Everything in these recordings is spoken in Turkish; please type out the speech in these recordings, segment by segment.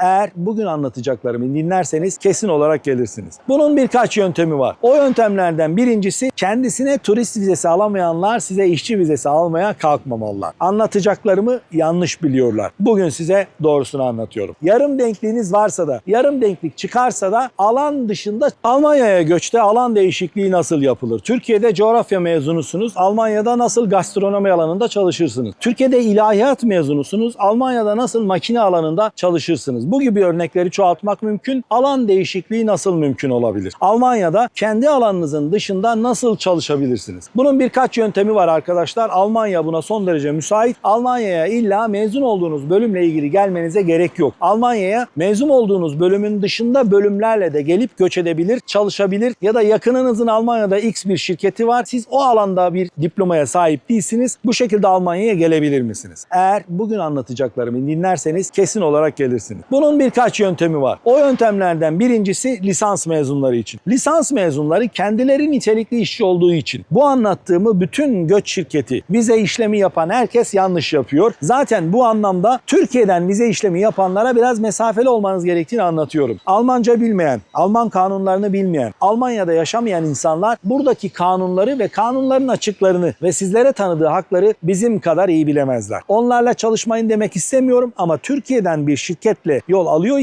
Eğer bugün anlatacaklarımı dinlerseniz kesin olarak gelirsiniz. Bunun birkaç yöntemi var. O yöntemlerden birincisi kendisine turist vizesi alamayanlar size işçi vizesi almaya kalkmamalılar. Anlatacaklarımı yanlış biliyorlar. Bugün size doğrusunu anlatıyorum. Yarım denkliğiniz varsa da, yarım denklik çıkarsa da alan dışında Almanya'ya göçte alan değişikliği nasıl yapılır? Türkiye'de coğrafya mezunusunuz. Almanya'da nasıl gastronomi alanında çalışırsınız? Türkiye'de ilahiyat mezunusunuz. Almanya'da nasıl makine alanında çalışırsınız? Bu gibi örnekleri çoğaltmak mümkün. Alan değişikliği nasıl mümkün olabilir? Almanya'da kendi alanınızın dışında nasıl çalışabilirsiniz? Bunun birkaç yöntemi var arkadaşlar. Almanya buna son derece müsait. Almanya'ya illa mezun olduğunuz bölümle ilgili gelmenize gerek yok. Almanya'ya mezun olduğunuz bölümün dışında bölümlerle de gelip göç edebilir, çalışabilir ya da yakınınızın Almanya'da X bir şirketi var. Siz o alanda bir diplomaya sahip değilsiniz. Bu şekilde Almanya'ya gelebilir misiniz? Eğer bugün anlatacaklarımı dinlerseniz kesin olarak gelirsiniz. Bunun birkaç yöntemi var. O yöntemlerden birincisi lisans mezunları için. Lisans mezunları kendileri nitelikli işçi olduğu için bu anlattığımı bütün göç şirketi, vize işlemi yapan herkes yanlış yapıyor. Zaten bu anlamda Türkiye'den vize işlemi yapanlara biraz mesafeli olmanız gerektiğini anlatıyorum. Almanca bilmeyen, Alman kanunlarını bilmeyen, Almanya'da yaşamayan insanlar buradaki kanunları ve kanunların açıklarını ve sizlere tanıdığı hakları bizim kadar iyi bilemezler. Onlarla çalışmayın demek istemiyorum ama Türkiye'den bir şirketle yol alıyor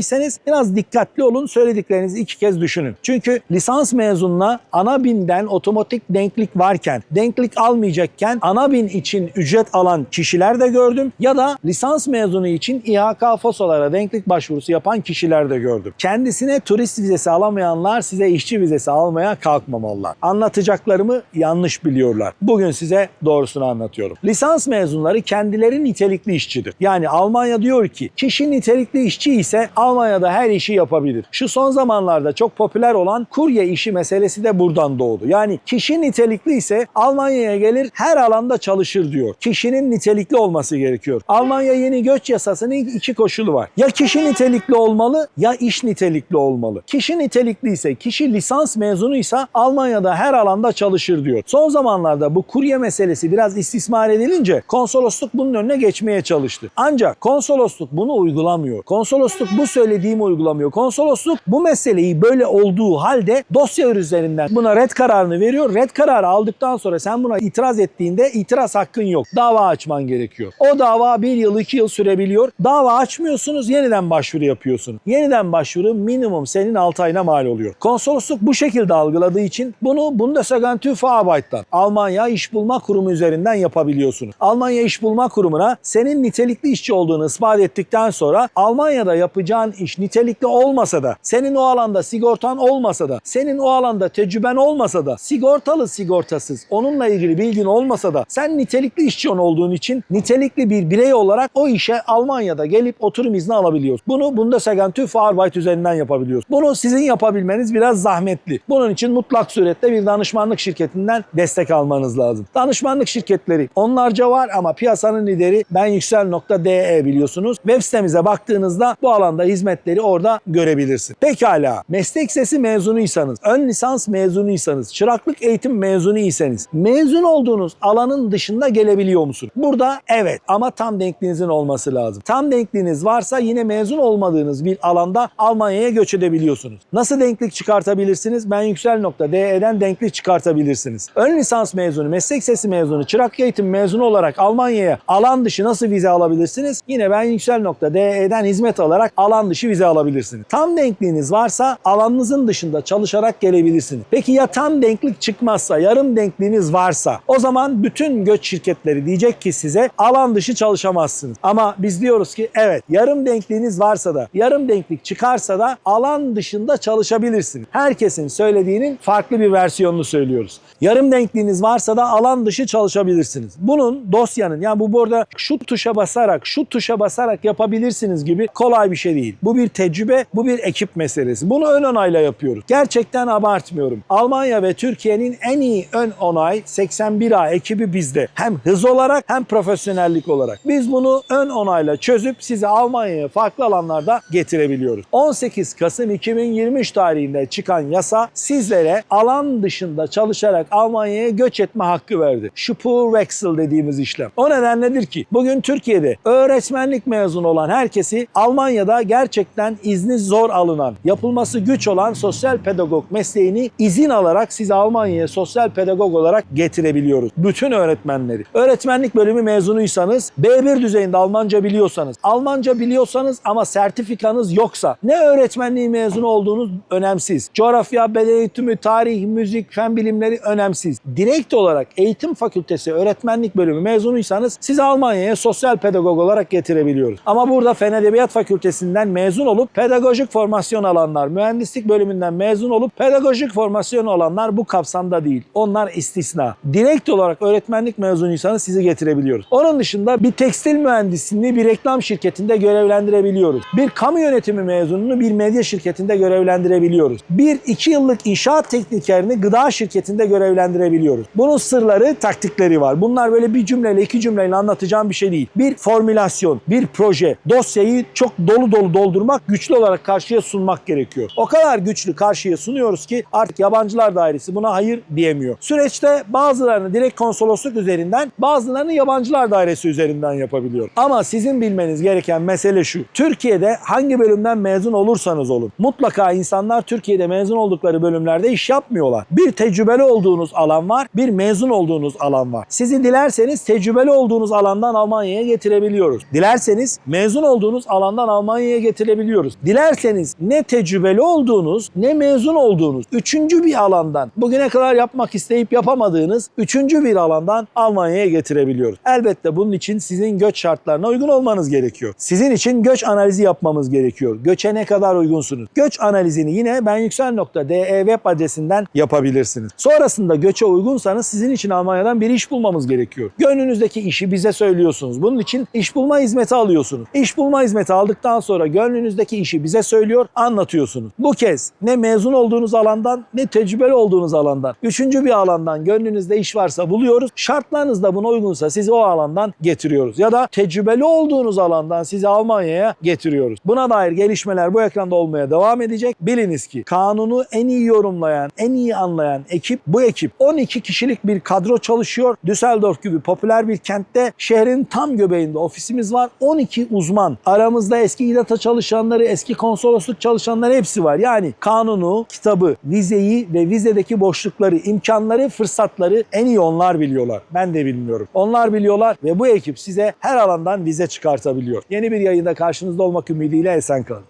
biraz dikkatli olun söylediklerinizi iki kez düşünün. Çünkü lisans mezununa ana binden otomatik denklik varken, denklik almayacakken ana bin için ücret alan kişiler de gördüm ya da lisans mezunu için İHK FOSO'lara denklik başvurusu yapan kişiler de gördüm. Kendisine turist vizesi alamayanlar size işçi vizesi almaya kalkmamalılar. Anlatacaklarımı yanlış biliyorlar. Bugün size doğrusunu anlatıyorum. Lisans mezunları kendileri nitelikli işçidir. Yani Almanya diyor ki kişi nitelikli işçi ise Almanya'da her işi yapabilir. Şu son zamanlarda çok popüler olan kurye işi meselesi de buradan doğdu. Yani kişi nitelikli ise Almanya'ya gelir her alanda çalışır diyor. Kişinin nitelikli olması gerekiyor. Almanya yeni göç yasasının iki koşulu var. Ya kişi nitelikli olmalı ya iş nitelikli olmalı. Kişi nitelikli ise kişi lisans mezunuysa Almanya'da her alanda çalışır diyor. Son zamanlarda bu kurye meselesi biraz istismar edilince konsolosluk bunun önüne geçmeye çalıştı. Ancak konsolosluk bunu uygulamıyor. Konsolosluk bu söylediğimi uygulamıyor. Konsolosluk bu meseleyi böyle olduğu halde dosya üzerinden buna red kararını veriyor. Red kararı aldıktan sonra sen buna itiraz ettiğinde itiraz hakkın yok. Dava açman gerekiyor. O dava bir yıl iki yıl sürebiliyor. Dava açmıyorsunuz yeniden başvuru yapıyorsun. Yeniden başvuru minimum senin 6 ayına mal oluyor. Konsolosluk bu şekilde algıladığı için bunu Bundesagentür für Arbeit'tan Almanya İş Bulma Kurumu üzerinden yapabiliyorsunuz. Almanya İş Bulma Kurumu'na senin nitelikli işçi olduğunu ispat ettikten sonra Almanya'da yapacağın iş nitelikli olmasa da senin o alanda sigortan olmasa da senin o alanda tecrüben olmasa da sigortalı sigortasız onunla ilgili bilgin olmasa da sen nitelikli işçi olduğun için nitelikli bir birey olarak o işe Almanya'da gelip oturum izni alabiliyorsun. Bunu Bundesagentür für Arbeit üzerinden yapabiliyorsun. Bunu sizin yapabilmeniz biraz zahmetli. Bunun için mutlak surette bir danışmanlık şirketinden destek almanız lazım. Danışmanlık şirketleri onlarca var ama piyasanın lideri ben yüksel.de biliyorsunuz. Web sitemize baktığınızda bu alanda hizmetleri orada görebilirsin. Pekala meslek sesi mezunuysanız, ön lisans mezunuysanız, çıraklık eğitim mezunuysanız mezun olduğunuz alanın dışında gelebiliyor musunuz? Burada evet ama tam denkliğinizin olması lazım. Tam denkliğiniz varsa yine mezun olmadığınız bir alanda Almanya'ya göç edebiliyorsunuz. Nasıl denklik çıkartabilirsiniz? Ben yüksel.de'den denklik çıkartabilirsiniz. Ön lisans mezunu, meslek sesi mezunu, çırak eğitim mezunu olarak Almanya'ya alan dışı nasıl vize alabilirsiniz? Yine ben yüksel.de'den hizmet alarak alan dışı vize alabilirsiniz. Tam denkliğiniz varsa alanınızın dışında çalışarak gelebilirsiniz. Peki ya tam denklik çıkmazsa, yarım denkliğiniz varsa o zaman bütün göç şirketleri diyecek ki size alan dışı çalışamazsınız. Ama biz diyoruz ki evet yarım denkliğiniz varsa da yarım denklik çıkarsa da alan dışında çalışabilirsiniz. Herkesin söylediğinin farklı bir versiyonunu söylüyoruz. Yarım denkliğiniz varsa da alan dışı çalışabilirsiniz. Bunun dosyanın yani bu burada şu tuşa basarak şu tuşa basarak yapabilirsiniz gibi kolay bir şey değil. Bu bir tecrübe, bu bir ekip meselesi. Bunu ön onayla yapıyoruz. Gerçekten abartmıyorum. Almanya ve Türkiye'nin en iyi ön onay 81A ekibi bizde. Hem hız olarak hem profesyonellik olarak. Biz bunu ön onayla çözüp sizi Almanya'ya farklı alanlarda getirebiliyoruz. 18 Kasım 2023 tarihinde çıkan yasa sizlere alan dışında çalışarak Almanya'ya göç etme hakkı verdi. Spurwechsel dediğimiz işlem. O nedenledir ki bugün Türkiye'de öğretmenlik mezunu olan herkesi Almanya Almanya'da gerçekten izni zor alınan, yapılması güç olan sosyal pedagog mesleğini izin alarak sizi Almanya'ya sosyal pedagog olarak getirebiliyoruz. Bütün öğretmenleri. Öğretmenlik bölümü mezunuysanız, B1 düzeyinde Almanca biliyorsanız, Almanca biliyorsanız ama sertifikanız yoksa, ne öğretmenliği mezunu olduğunuz önemsiz. Coğrafya, beden eğitimi, tarih, müzik, fen bilimleri önemsiz. Direkt olarak eğitim fakültesi öğretmenlik bölümü mezunuysanız sizi Almanya'ya sosyal pedagog olarak getirebiliyoruz. Ama burada Fen Edebiyat Fakültesinden mezun olup pedagojik formasyon alanlar, mühendislik bölümünden mezun olup pedagojik formasyon alanlar bu kapsamda değil. Onlar istisna. Direkt olarak öğretmenlik mezunuysanız sizi getirebiliyoruz. Onun dışında bir tekstil mühendisliğini bir reklam şirketinde görevlendirebiliyoruz. Bir kamu yönetimi mezununu bir medya şirketinde görevlendirebiliyoruz. Bir iki yıllık inşaat teknikerini gıda şirketinde görevlendirebiliyoruz. Bunun sırları, taktikleri var. Bunlar böyle bir cümleyle, iki cümleyle anlatacağım bir şey değil. Bir formülasyon, bir proje, dosyayı çok dolu dolu doldurmak, güçlü olarak karşıya sunmak gerekiyor. O kadar güçlü karşıya sunuyoruz ki artık yabancılar dairesi buna hayır diyemiyor. Süreçte bazılarını direkt konsolosluk üzerinden, bazılarını yabancılar dairesi üzerinden yapabiliyor. Ama sizin bilmeniz gereken mesele şu. Türkiye'de hangi bölümden mezun olursanız olun. Mutlaka insanlar Türkiye'de mezun oldukları bölümlerde iş yapmıyorlar. Bir tecrübeli olduğunuz alan var, bir mezun olduğunuz alan var. Sizi dilerseniz tecrübeli olduğunuz alandan Almanya'ya getirebiliyoruz. Dilerseniz mezun olduğunuz alandan Almanya'ya getirebiliyoruz. Dilerseniz ne tecrübeli olduğunuz ne mezun olduğunuz üçüncü bir alandan bugüne kadar yapmak isteyip yapamadığınız üçüncü bir alandan Almanya'ya getirebiliyoruz. Elbette bunun için sizin göç şartlarına uygun olmanız gerekiyor. Sizin için göç analizi yapmamız gerekiyor. Göçe ne kadar uygunsunuz? Göç analizini yine benyüksel.de web adresinden yapabilirsiniz. Sonrasında göçe uygunsanız sizin için Almanya'dan bir iş bulmamız gerekiyor. Gönlünüzdeki işi bize söylüyorsunuz. Bunun için iş bulma hizmeti alıyorsunuz. İş bulma hizmeti aldıktan sonra gönlünüzdeki işi bize söylüyor, anlatıyorsunuz. Bu kez ne mezun olduğunuz alandan ne tecrübeli olduğunuz alandan, üçüncü bir alandan gönlünüzde iş varsa buluyoruz. Şartlarınız da buna uygunsa sizi o alandan getiriyoruz. Ya da tecrübeli olduğunuz alandan sizi Almanya'ya getiriyoruz. Buna dair gelişmeler bu ekranda olmaya devam edecek. Biliniz ki kanunu en iyi yorumlayan, en iyi anlayan ekip bu ekip. 12 kişilik bir kadro çalışıyor. Düsseldorf gibi popüler bir kentte şehrin tam göbeğinde ofisimiz var. 12 uzman. Aramızda eski İDATA çalışanları, eski konsolosluk çalışanları hepsi var. Yani kanunu, kitabı, vizeyi ve vizedeki boşlukları, imkanları, fırsatları en iyi onlar biliyorlar. Ben de bilmiyorum. Onlar biliyorlar ve bu ekip size her alandan vize çıkartabiliyor. Yeni bir yayında karşınızda olmak ümidiyle esen kalın.